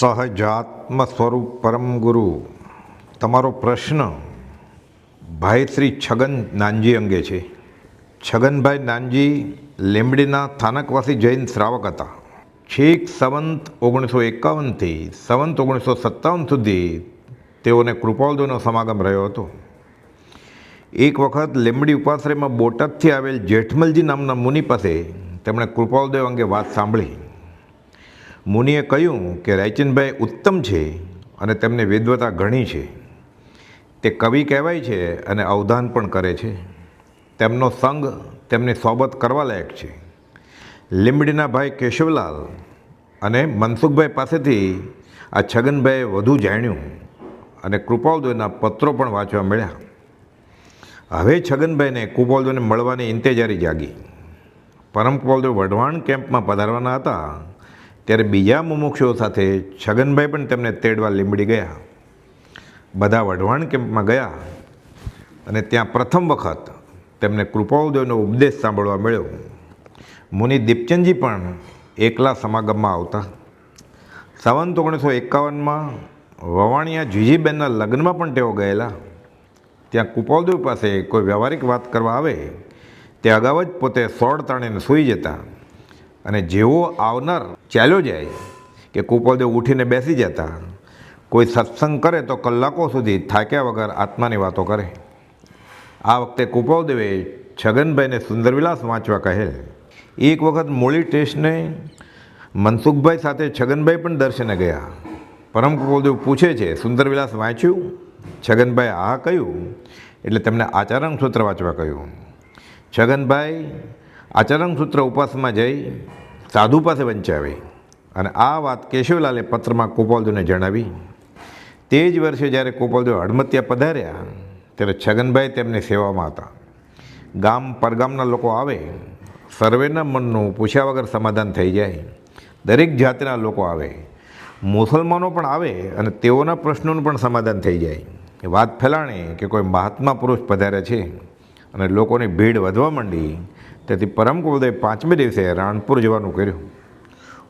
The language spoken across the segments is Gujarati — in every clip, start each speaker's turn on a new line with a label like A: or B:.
A: સહજાત્મ સ્વરૂપ પરમ ગુરુ. તમારો પ્રશ્ન ભાઈ શ્રી છગન નાનજી અંગે છે. છગનભાઈ નાનજી લીંબડીના સ્થાનકવાસી જૈન શ્રાવક હતા. છેક સંવંત ઓગણીસો એકાવનથી સંવંત ઓગણીસો સત્તાવન સુધી તેઓને કૃપાલદોનો સમાગમ રહ્યો હતો. એક વખત લીંબડી ઉપાશ્રયમાં બોટાદથી આવેલ જેઠમલજી નામના મુનિ પાસે તેમણે કૃપાલદેવ અંગે વાત સાંભળી. મુનિએ કહ્યું કે રાયચંદભાઈ ઉત્તમ છે અને તેમને વિદ્વતા ઘણી છે. તે કવિ કહેવાય છે અને અવધાન પણ કરે છે. તેમનો સંગ તેમની સોબત કરવા લાયક છે. લીંબડીના ભાઈ કેશવલાલ અને મનસુખભાઈ પાસેથી આ છગનભાઈએ વધુ જાણ્યું અને કૃપાળદેવના પત્રો પણ વાંચવા મળ્યા. હવે છગનભાઈને કૃપાળદેવને મળવાની ઇંતેજારી જાગી. પરમ કૃપાળદેવ વઢવાણ કેમ્પમાં પધારવાના હતા. ત્યારે બીજા મુમુક્ષુઓ સાથે છગનભાઈ પણ તેમને તેડવા લીંબડી ગયા. બધા વઢવાણ કેમ્પમાં ગયા અને ત્યાં પ્રથમ વખત તેમને કૃપાઉદેવનો ઉપદેશ સાંભળવા મળ્યો. મુનિ દીપચંદજી પણ એકલા સમાગમમાં આવતા. સંવંત ઓગણીસો એકાવનમાં વવાણિયા જીજીબેનના લગ્નમાં પણ તેઓ ગયેલા. ત્યાં કૃપાળદેવ પાસે કોઈ વ્યવહારિક વાત કરવા આવે, તે અગાઉ જ પોતે સોળ તાણીને સૂઈ જતા. અને જેવો આવનાર ચાલ્યો જાય કે કુપલદેવ ઉઠીને બેસી જતા, કોઈ સત્સંગ કરે તો કલાકો સુધી થાક્યા વગર આત્માની વાતો કરે. આ વખતે કૃપાળદેવે છગનભાઈને સુંદરવિલાસ વાંચવા કહેલ એક વખત મૂળી ટેસ્ટને મનસુખભાઈ સાથે છગનભાઈ પણ દર્શને ગયા. પરમ કૃપાળદેવ પૂછે છે, સુંદરવિલાસ વાંચ્યું? છગનભાઈ આ કહ્યું. એટલે તેમને આચરણ સૂત્ર વાંચવા કહ્યું. છગનભાઈ આચરણ સૂત્ર ઉપાસમાં જઈ સાધુ પાસે વંચાવી અને આ વાત કેશવલાલે પત્રમાં કૃપાલદેવને જણાવી. તે જ વર્ષે જ્યારે કૃપાલદેવ હડમતિયા પધાર્યા, ત્યારે છગનભાઈ તેમની સેવામાં હતા. ગામ પરગામના લોકો આવે, સર્વેના મનનું પૂછ્યા વગર સમાધાન થઈ જાય. દરેક જાતિના લોકો આવે. મુસલમાનો પણ આવે અને તેઓના પ્રશ્નોનું પણ સમાધાન થઈ જાય. વાત ફેલાણે કે કોઈ મહાત્મા પુરુષ પધાર્યા છે. અને લોકોની ભીડ વધવા માંડી. તેથી પરમ કુલદેવ પાંચમે દિવસે રાણપુર જવાનું કર્યું.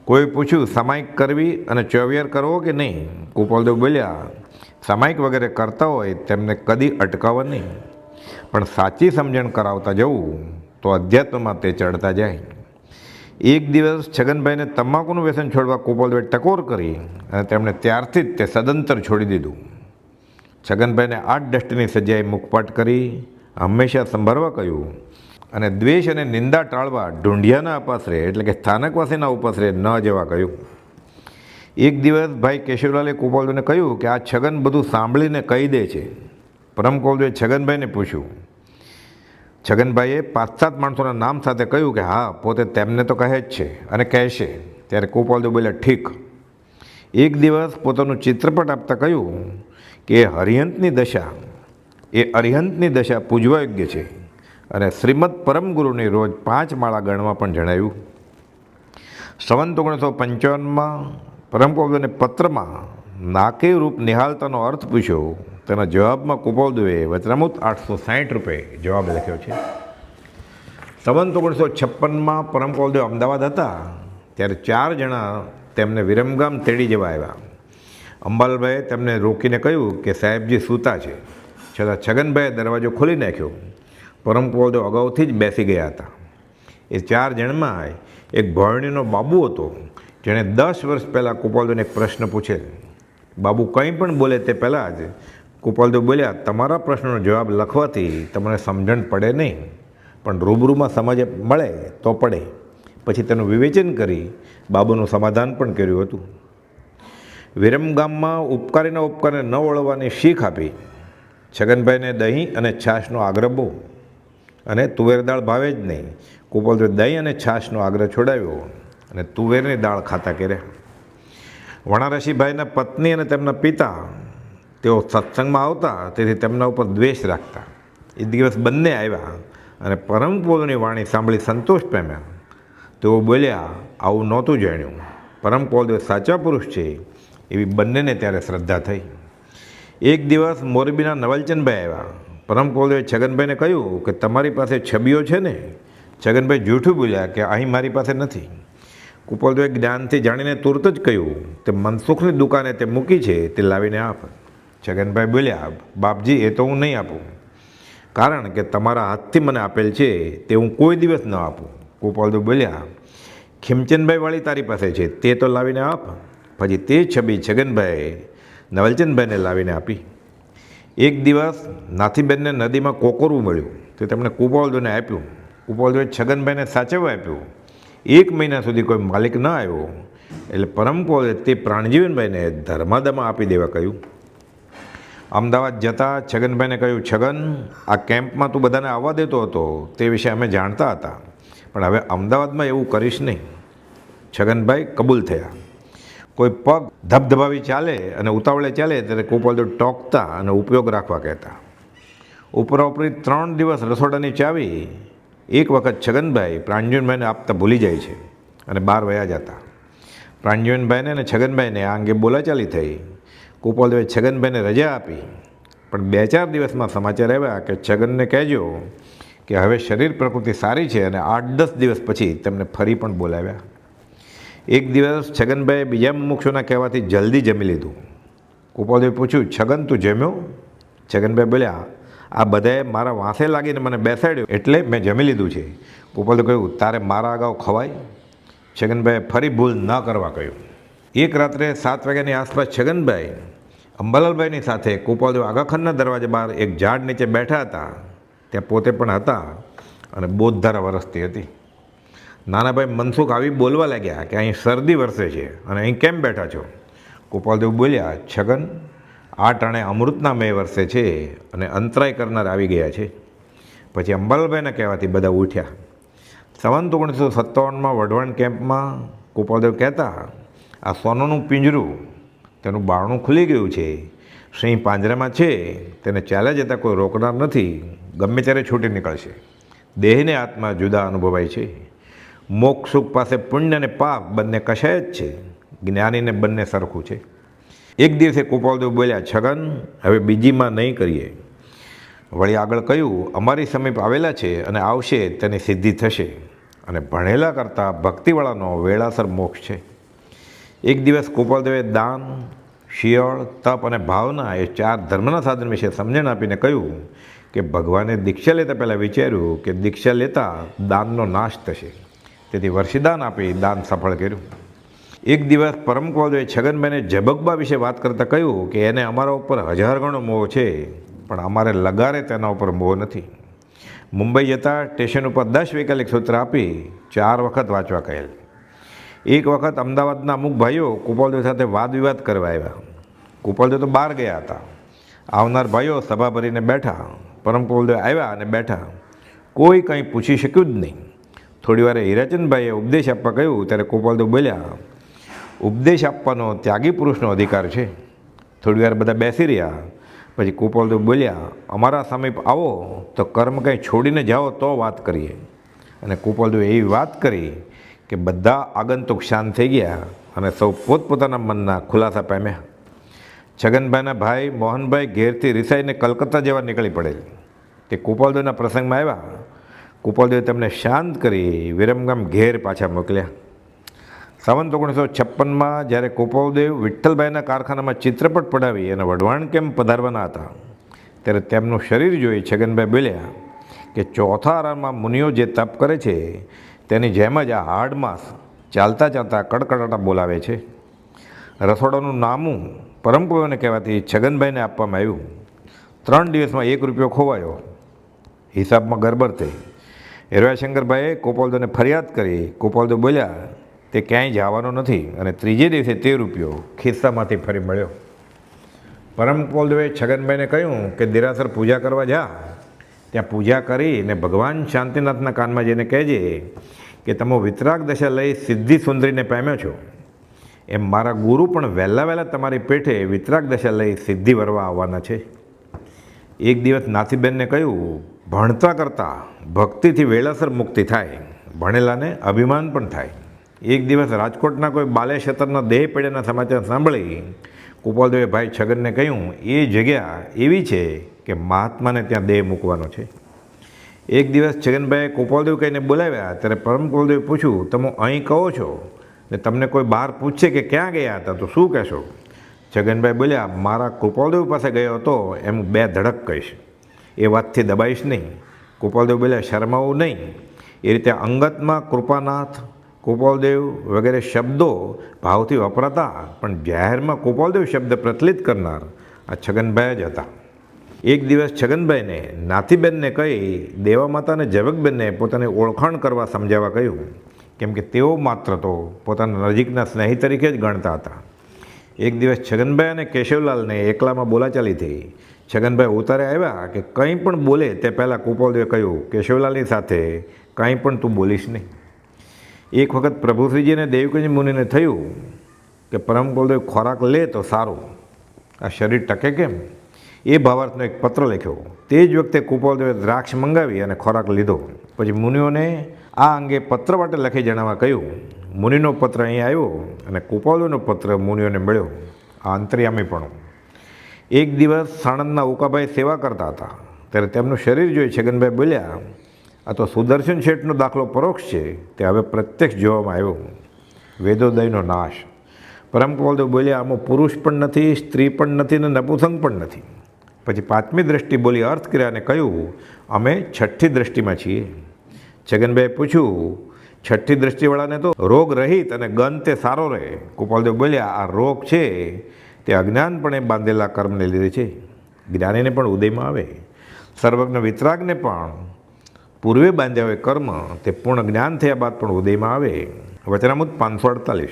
A: કોઈ પૂછ્યું, સામાયિક કરવી અને ચોવિયાર કરવો કે નહીં? કુપાલદેવ બોલ્યા, સામાયિક વગેરે કરતા હોય તેમને કદી અટકાવવા નહીં. પણ સાચી સમજણ કરાવતા જવું તો અધ્યાત્મમાં તે ચડતા જાય. એક દિવસ છગનભાઈને તમાકુનું વ્યસન છોડવા કુપાલદેવે ટકોર કરી અને તેમણે ત્યારથી જ તે સદંતર છોડી દીધું. છગનભાઈને આઠ ડસ્ટની સજ્જાએ મુખપાટ કરી હંમેશા સંભાળવા કહ્યું. અને દ્વેષ અને નિંદા ટાળવા ઢૂંઢિયાના અપાસરે એટલે કે સ્થાનકવાસીના ઉપાસરે ન જવા કહ્યું. એક દિવસ ભાઈ કેશવલાલે કુપાલદેવને કહ્યું કે આ છગન બધું સાંભળીને કહી દે છે. પરમ કુપાલદેવે છગનભાઈને પૂછ્યું. છગનભાઈએ પાંચ સાત માણસોના નામ સાથે કહ્યું કે હા, પોતે તેમને તો કહે જ છે અને કહેશે. ત્યારે કુપાલદેવ બોલ્યા, ઠીક. એક દિવસ પોતાનું ચિત્રપટ આપતા કહ્યું કે હરિયંતની દશા એ અરિહંતની દશા પૂજવા યોગ્ય છે. અને શ્રીમદ પરમ ગુરુની રોજ પાંચ માળા ગણવા પણ જણાવ્યું સંવંત ઓગણીસો પંચાવનમાં પરમ કૌલદેવને પત્રમાં નાકે રૂપ નિહાલતાનો અર્થ પૂછ્યો. તેના જવાબમાં કુપાલદેવે વચનામૃત આઠસો સાહીઠ રૂપે જવાબ લખ્યો છે. સંવંત ઓગણીસો છપ્પનમાં પરમ કૌલદેવ અમદાવાદ હતા. ત્યારે ચાર જણા તેમને વિરમગામ તેડી જવા આવ્યા. અંબાલભાઈએ તેમને રોકીને કહ્યું કે સાહેબજી સૂતા છે. છતાં છગનભાઈએ દરવાજો ખોલી નાખ્યો. પરમ કુપાલદેવ અગાઉથી જ બેસી ગયા હતા. એ ચાર જણમાં એક ભરણીનો બાબુ હતો, જેણે દસ વર્ષ પહેલાં કુપાલદેવને એક પ્રશ્ન પૂછેલ બાબુ કંઈ પણ બોલે તે પહેલાં જ કુપાલદેવ બોલ્યા, તમારા પ્રશ્નનો જવાબ લખવાથી તમને સમજણ પડે નહીં, પણ રૂબરૂમાં સમજ મળે તો પડે. પછી તેનું વિવેચન કરી બાબુનું સમાધાન પણ કર્યું હતું. વિરમગામમાં ઉપકારીના ઉપકારને ન વળવાની શીખ આપી છગનભાઈને દહીં અને છાશનો આગ્રહ બહુ. અને તુવેર દાળ ભાવે જ નહીં. કુપાલદેવે દહીં અને છાશનો આગ્રહ છોડાવ્યો અને તુવેરની દાળ ખાતા કર્યા વણારસીભાઈના પત્ની અને તેમના પિતા, તેઓ સત્સંગમાં આવતા, તેથી તેમના ઉપર દ્વેષ રાખતા. એ દિવસ બંને આવ્યા અને પરમ પોલની વાણી સાંભળી સંતોષ પામ્યા. તેઓ બોલ્યા, આવું નહોતું જાણ્યું. પરમ પોલદેવ સાચા પુરુષ છે. એવી બંનેને ત્યારે શ્રદ્ધા થઈ. એક દિવસ મોરબીના નવલચંદભાઈ આવ્યા. પરમ કૌલદેવે છગનભાઈને કહ્યું કે તમારી પાસે છબીઓ છે ને? છગનભાઈ જૂઠું બોલ્યા કે અહીં મારી પાસે નથી. કુપોલદેવે જ્ઞાનથી જાણીને તુરત જ કહ્યું તે મનસુખની દુકાને તે મૂકી છે, તે લાવીને આપ. છગનભાઈ બોલ્યા, બાપજી, એ તો હું નહીં આપું. કારણ કે તમારા હાથથી મને આપેલ છે, તે હું કોઈ દિવસ ન આપું. ગોપાલદેવ બોલ્યા, ખીમચંદભાઈ વાળી તારી પાસે છે, તે તો લાવીને આપ. પછી તે છબી છગનભાઈ નવલચંદભાઈને લાવીને આપી. એક દિવસ નાથીબેનને નદીમાં કોકોરવું મળ્યું. તે તેમણે કુપાલદેવને આપ્યું. કુપાલદેવે છગનભાઈને સાચવવા આપ્યું. એક મહિના સુધી કોઈ માલિક ન આવ્યો. એટલે પરમ કુંવરે તે પ્રાણજીવનભાઈને ધર્માદામાં આપી દેવા કહ્યું. અમદાવાદ જતાં છગનભાઈને કહ્યું, છગન, આ કેમ્પમાં તું બધાને આવવા દેતો હતો. તે વિશે અમે જાણતા હતા. પણ હવે અમદાવાદમાં એવું કરીશ નહીં. છગનભાઈ કબૂલ થયા. કોઈ પગ ધબધબાવી ચાલે અને ઉતાવળે ચાલે ત્યારે ગોપાલદેવ ટોકતા અને ઉપયોગ રાખવા કહેતા. ઉપરાઉપરી ત્રણ દિવસ રસોડાની ચાવી, એક વખત છગનભાઈ પ્રાંજુનભાઈને આપતા ભૂલી જાય છે અને બહાર વયા જતા. પ્રાંજુનભાઈને અને છગનભાઈને આ અંગે બોલાચાલી થઈ. ગોપાલદેવે છગનભાઈને રજા આપી. પણ બે ચાર દિવસમાં સમાચાર આવ્યા કે છગનને કહેજો કે હવે શરીર પ્રકૃતિ સારી છે અને આઠ દસ દિવસ પછી તેમને ફરી પણ બોલાવ્યા. એક દિવસ છગનભાઈએ બીજા મુમુક્ષુના કહેવાથી જલ્દી જમી લીધું. ગોપાલદેવે પૂછ્યું, છગન, તું જમ્યો? છગનભાઈ બોલ્યા, આ બધાએ મારા વાંસે લાગીને મને બેસાડ્યો, એટલે મેં જમી લીધું છે. ગોપાલદેવ કહ્યું, તારે મારા અગાઉ ખવાય? છગનભાઈએ ફરી ભૂલ ન કરવા કહ્યું. એક રાત્રે સાત વાગ્યાની આસપાસ છગનભાઈ અંબાલાલભાઈની સાથે ગોપાલદેવ આગાખનના દરવાજા બહાર એક ઝાડ નીચે બેઠા હતા. ત્યાં પોતે પણ હતા અને બોધધારા વરસતી હતી. નાનાભાઈ મનસુખ આવી બોલવા લાગ્યા કે અહીં શરદી વરસે છે અને અહીં કેમ બેઠા છો? ગોપાલદેવ બોલ્યા, છગન, આ ટાણે અમૃતના મેં વરસે છે અને અંતરાય કરનાર આવી ગયા છે. પછી અંબાલભાઈના કહેવાથી બધા ઉઠ્યા. સંવંત ઓગણીસો સત્તાવનમાં વઢવાણ કેમ્પમાં ગોપાલદેવ કહેતા, આ સોનાનું પિંજરું, તેનું બારણું ખુલી ગયું છે. સિંહ પાંજરામાં છે, તેને ચાલ્યા જતાં કોઈ રોકનાર નથી. ગમે ત્યારે છૂટી નીકળશે. દેહને આત્મા જુદા અનુભવાય છે. મોક્ષ સુખ પાસે પુણ્ય અને પાપ બંને કશાય જ છે. જ્ઞાનીને બંને સરખું છે. એક દિવસે ગોપાલદેવ બોલ્યા, છગન, હવે બીજીમાં નહીં કરીએ. વળી આગળ કહ્યું, અમારી સમીપ આવેલા છે અને આવશે તેની સિદ્ધિ થશે. અને ભણેલા કરતાં ભક્તિવાળાનો વેળાસર મોક્ષ છે. એક દિવસ ગોપાલદેવે દાન, શિયળ, તપ અને ભાવના એ ચાર ધર્મના સાધન વિશે સમજણ આપીને કહ્યું કે ભગવાને દીક્ષા લેતા પહેલાં વિચાર્યું કે દીક્ષા લેતા દાનનો નાશ થશે. તેથી વર્ષીદાન આપી દાન સફળ કર્યું. એક દિવસ પરમ કુંવરે છગનબેને ઝબકબા વિશે વાત કરતાં કહ્યું કે એને અમારા ઉપર હજાર ગણો મોહ છે, પણ અમારે લગારે તેના ઉપર મોહ નથી. મુંબઈ જતાં સ્ટેશન ઉપર દસ વૈકલ્પિક સૂત્ર આપી ચાર વખત વાંચવા કહેલ. એક વખત અમદાવાદના અમુક ભાઈઓ કુપાલદેવ સાથે વાદ વિવાદ કરવા આવ્યા. કુપાલદેવ તો બહાર ગયા હતા. આવનાર ભાઈઓ સભા ભરીને બેઠા. પરમ કુપાલદેવ આવ્યા અને બેઠા. કોઈ કંઈ પૂછી શક્યું જ નહીં. થોડી વારે હીરાચંદભાઈએ ઉપદેશ આપવા કહ્યું, ત્યારે ગોપાલદેવ બોલ્યા, ઉપદેશ આપવાનો ત્યાગી પુરુષનો અધિકાર છે. થોડી વાર બધા બેસી રહ્યા. પછી ગોપાલદેવ બોલ્યા, અમારા સમીપ આવો, તો કર્મ કંઈ છોડીને જાઓ તો વાત કરીએ. અને ગોપાલદેવ એવી વાત કરી કે બધા આગંતુક શાંત થઈ ગયા અને સૌ પોતપોતાના મનના ખુલાસા પામ્યા. છગનભાઈના ભાઈ મોહનભાઈ ઘેરથી રિસાઈને કલકત્તા જવા નીકળી પડેલ. તે ગોપાલદેવના પ્રસંગમાં આવ્યા. ગોપાલદેવે તેમને શાંત કરી વિરમગામ ઘેર પાછા મોકલ્યા. સંવંત ઓગણીસો છપ્પનમાં જ્યારે ગોપાલદેવ વિઠ્ઠલભાઈના કારખાનામાં ચિત્રપટ પડાવી અને વઢવાણ કેમ પધારવાના હતા, ત્યારે તેમનું શરીર જોઈ છગનભાઈ બોલ્યા કે ચોથા આરામમાં મુનિઓ જે તપ કરે છે, તેની જેમ જ આ હાડ માસ ચાલતા ચાલતા કડકડાટા બોલાવે છે. રસોડાનું નામું પરમપુરોને કહેવાથી છગનભાઈને આપવામાં આવ્યું. ત્રણ દિવસમાં એક રૂપિયો ખોવાયો. હિસાબમાં ગરબર થઈ. હિરવાશંકરભાઈએ કોપાલદોને ફરિયાદ કરી. ગોપાલદેવ બોલ્યા, તે ક્યાંય જવાનો નથી. અને ત્રીજે દિવસે તે રૂપિયો ખિસ્સામાંથી ફરી મળ્યો. પરમ ગોપાલદેવે છગનભાઈને કહ્યું કે, દેરાસર પૂજા કરવા જા. ત્યાં પૂજા કરીને ભગવાન શાંતિનાથના કાનમાં જઈને કહેજે કે, તમે વિતરાગ દશા લઈ સિદ્ધિ સુંદરીને પામ્યો છો. એમ મારા ગુરુ પણ વહેલા વહેલા તમારી પેઠે વિતરાગ દશા લઈ સિદ્ધિ વરવા આવવાના છે. એક દિવસ નાથીબેનને કહ્યું ભણતા કરતાં ભક્તિથી વેળાસર મુક્તિ થાય, ભણેલાને અભિમાન પણ થાય. એક દિવસ રાજકોટના કોઈ બાલેશતરના દેહ પડ્યાના સમાચાર સાંભળી કુપાલદેવે ભાઈ છગનને કહ્યું, એ જગ્યા એવી છે કે મહાત્માને ત્યાં દેહ મૂકવાનો છે. એક દિવસ છગનભાઈએ કુપાલદેવ કહીને બોલાવ્યા, ત્યારે પરમ કુલદેવે પૂછ્યું, તમે અહીં કહો છો? ને તમને કોઈ બહાર પૂછશે કે ક્યાં ગયા હતા, તો શું કહેશો? છગનભાઈ બોલ્યા, મારા કૃપાલદેવ પાસે ગયો હતો, એમ બે ધડક કહીશ. એ વાતથી દબાઈશ નહીં. ગોપાલદેવ બોલ્યા શરમાવું નહીં. એ રીતે અંગતમાં કૃપાનાથ, ગોપાલદેવ વગેરે શબ્દો ભાવથી વપરાતા, પણ જાહેરમાં ગોપાલદેવ શબ્દ પ્રચલિત કરનાર આ છગનભાઈ જ હતા. એક દિવસ છગનભાઈને નાથીબેનને કહી દેવા માતાને જવકબેનને પોતાની ઓળખાણ કરવા સમજાવવા કહ્યું, કેમ કે તેઓ માત્ર તો પોતાના નજીકના સ્નેહી તરીકે જ ગણતા હતા. એક દિવસ છગનભાઈ અને કેશવલાલને એકલામાં બોલાચાલી થઈ. છગનભાઈ ઉતારે આવ્યા કે કંઈ પણ બોલે તે પહેલાં કુપાલદેવે કહ્યું કેશવલાલની સાથે કંઈ પણ તું બોલીશ નહીં. એક વખત પ્રભુશ્રીજીને દેવકંજ મુનિને થયું કે પરમ કુલદેવ ખોરાક લે તો સારું. આ શરીર ટકે કેમ? એ ભાવાર્થનો એક પત્ર લખ્યો. તે જ વખતે કુપાલદેવે દ્રાક્ષ મંગાવી અને ખોરાક લીધો. પછી મુનિઓને આ અંગે પત્ર માટે લખી જણાવવા કહ્યું, મુનિનો પત્ર અહીં આવ્યો અને કુપાલદેવનો પત્ર મુનિઓને મળ્યો. આ અંતર્યામીપણું એક દિવસ સાણંદના ઉકાભાઈ સેવા કરતા હતા. ત્યારે તેમનું શરીર જોઈ છગનભાઈ બોલ્યા, આ તો સુદર્શન શેઠનો દાખલો પરોક્ષ છે, તે હવે પ્રત્યક્ષ જોવામાં આવ્યો વેદોદયનો નાશ. પરમ કુલદેવ બોલ્યા, આમાં પુરુષ પણ નથી, સ્ત્રી પણ નથી ને નપુસંગ પણ નથી. પછી પાંચમી દ્રષ્ટિ બોલી અર્થ કર્યા અને કહ્યું, અમે છઠ્ઠી દ્રષ્ટિમાં છીએ. છગનભાઈએ પૂછ્યું, છઠ્ઠી દ્રષ્ટિવાળાને તો રોગ રહિત અને ગન તે સારો રહે. કુપાલદેવ બોલ્યા, આ રોગ છે તે અજ્ઞાનપણે બાંધેલા કર્મને લીધે છે. જ્ઞાનીને પણ ઉદયમાં આવે. સર્વજ્ઞ વિતરાગને પણ પૂર્વે બાંધ્યા હોય કર્મ, તે પૂર્ણ જ્ઞાન થયા બાદ પણ ઉદયમાં આવે. વચનામૃત પાંચસો અડતાલીસ.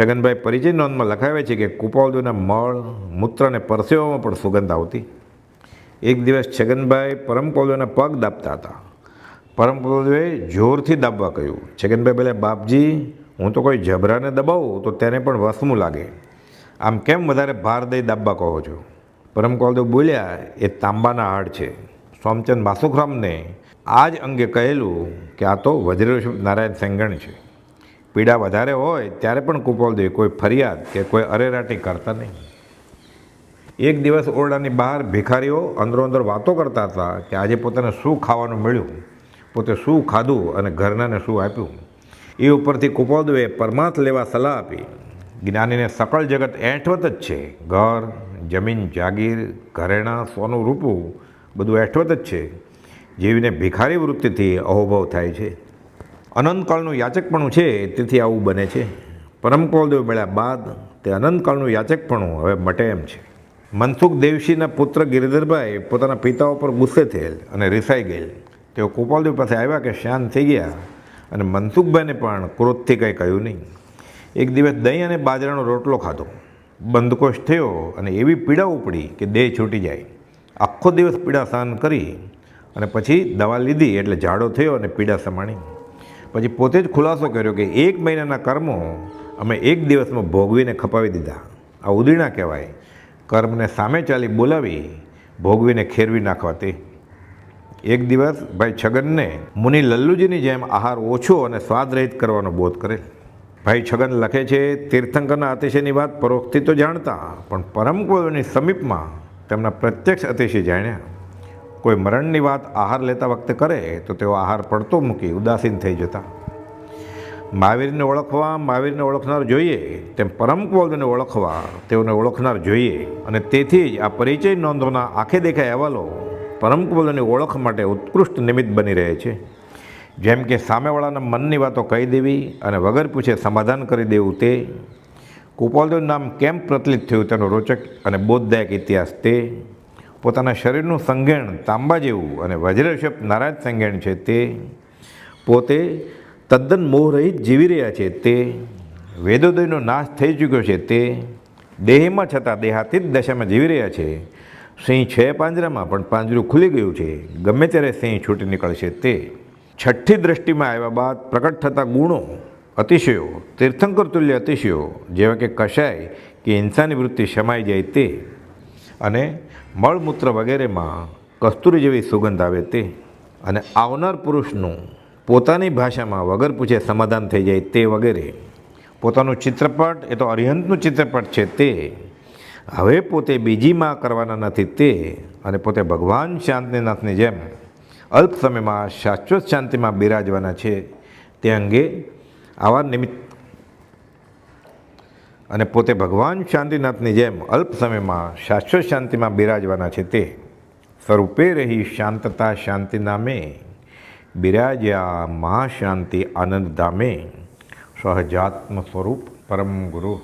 A: છગનભાઈ પરિચય નોંધમાં લખાવે છે કે કુપાવજોના મળ, મૂત્ર અને પરસેવામાં પણ સુગંધ આવતી. એક દિવસ છગનભાઈ પરમકોલોના પગ દાબતા હતા. પરમકોલોએ જોરથી દાબવા કહ્યું, છગનભાઈ બોલે બાપજી, હું તો કોઈ જબરાને દબાવું તો તેને પણ વસમું લાગે. આમ કેમ વધારે ભાર દઈ દાબવા કહો છો? પરમકૌલદેવ બોલ્યા, એ તાંબાના હાડ છે. સોમચંદ માસુખરામને આ જ અંગે કહેલું કે આ તો વજ્ર નારાયણ સેંગણ છે. પીડા વધારે હોય ત્યારે પણ કુપોલદેવ કોઈ ફરિયાદ કે કોઈ અરેરાટી કરતા નહીં. એક દિવસ ઓરડાની બહાર ભિખારીઓ અંદરો અંદર વાતો કરતા હતા કે આજે પોતાને શું ખાવાનું મળ્યું? પોતે શું ખાધું અને ઘરનાને શું આપ્યું? એ ઉપરથી કુપોલદેવે પરમાર્થ લેવા સલાહ આપી. જ્ઞાનીને સકળ જગત એઠવત જ છે. ઘર, જમીન, જાગીર, ઘરેણાં, સોનું, રૂપું બધું એઠવત જ છે. જેવીને ભિખારી વૃત્તિથી અહોભવ થાય છે. અનંતકાળનું યાચકપણું છે, તેથી આવું બને છે. પરમ કૌલદેવ મળ્યા બાદ તે અનંતકાળનું યાચકપણું હવે મટે એમ છે. મનસુખ દેવશીના પુત્ર ગિરિધરભાઈ પોતાના પિતા ઉપર ગુસ્સે થયેલ અને રિસાઈ ગયેલ. તેઓ કોપાલદેવ પાસે આવ્યા કે શાંત થઈ ગયા અને મનસુખભાઈને પણ ક્રોધથી કંઈ કહ્યું નહીં. એક દિવસ દહીં અને બાજરાનો રોટલો ખાધો. બંધકોશ થયો અને એવી પીડા ઉપડી કે દેહ છૂટી જાય. આખો દિવસ પીડા સહન કરી અને પછી દવા લીધી એટલે ઝાડો થયો અને પીડા સમાણી. પછી પોતે જ ખુલાસો કર્યો કે એક મહિનાના કર્મો અમે એક દિવસમાં ભોગવીને ખપાવી દીધા. આ ઉદીણા કહેવાય. કર્મને સામે ચાલી બોલાવી, ભોગવીને ખેરવી નાખવા તે. એક દિવસ ભાઈ છગનને મુનિ લલ્લુજીની જેમ આહાર ઓછો અને સ્વાદરહિત કરવાનો બોધ કરેલ. ભાઈ છગન લખે છે, તીર્થંકરના અતિશયની વાત પરોક્ષથી તો જાણતા, પણ પરમ કોલોની સમીપમાં તેમના પ્રત્યક્ષ અતિશય જાણ્યા. કોઈ મરણની વાત આહાર લેતા વખતે કરે, તો તેઓ આહાર પડતો મૂકી ઉદાસીન થઈ જતા. મહાવીરને ઓળખવા મહાવીરને ઓળખનાર જોઈએ, તેમ પરમ કોલને ઓળખવા, તેઓને ઓળખનાર જોઈએ. અને તેથી જ આ પરિચય નોંધોના આંખે દેખાય અહેવાલો પરમ કોલની ઓળખ માટે ઉત્કૃષ્ટ નિમિત્ત બની રહે છે. જેમ કે સામેવાળાના મનની વાતો કહી દેવી અને વગર પૂછે સમાધાન કરી દેવું તે, કુપાલદેવ નામ કેમ પ્રચલિત થયું તેનો રોચક અને બોધદાયક ઇતિહાસ તે, પોતાના શરીરનું સંઘેણ તાંબા જેવું અને વજ્રશપ નારાજ સંઘેણ છે તે, પોતે તદ્દન મોહરહિત જીવી રહ્યા છે તે, વેદોદયનો નાશ થઈ ચૂક્યો છે તે, દેહમાં છતાં દેહાતીત દશામાં જીવી રહ્યા છે. સિંહ છે પાંજરામાં, પણ પાંજરું ખુલી ગયું છે. ગમે ત્યારે સિંહ છૂટી નીકળશે તે. છઠ્ઠી દ્રષ્ટિમાં આવ્યા બાદ પ્રકટ થતા ગુણો, અતિશયો તીર્થંકર તુલ્ય અતિશયો, જેવા કે કશાય કે હિંસાની વૃત્તિ શમાઈ જાય તે અને મળમૂત્ર વગેરેમાં કસ્તુરી જેવી સુગંધ આવે તે અને આવનાર પુરુષનું પોતાની ભાષામાં વગર પૂછે સમાધાન થઈ જાય તે વગેરે. પોતાનું ચિત્રપટ, એ તો અરિહંતનું ચિત્રપટ છે તે, હવે પોતે બીજીમાં કરવાના નથી તે અને પોતે ભગવાન શાંતિનાથની જેમ અલ્પ સમયમાં શાશ્વત શાંતિમાં બિરાજવાના છે. તે અંગે આવા નિમિત્ત અને પોતે ભગવાન શાંતિનાથની જેમ અલ્પ સમયમાં શાશ્વત શાંતિમાં બિરાજવાના છે તે સ્વરૂપે રહી શાંતતા શાંતિ નામે. બિરાજ્યા મહાશાંતિ આનંદ ધામે. સહજાત્મ સ્વરૂપ પરમ ગુરુ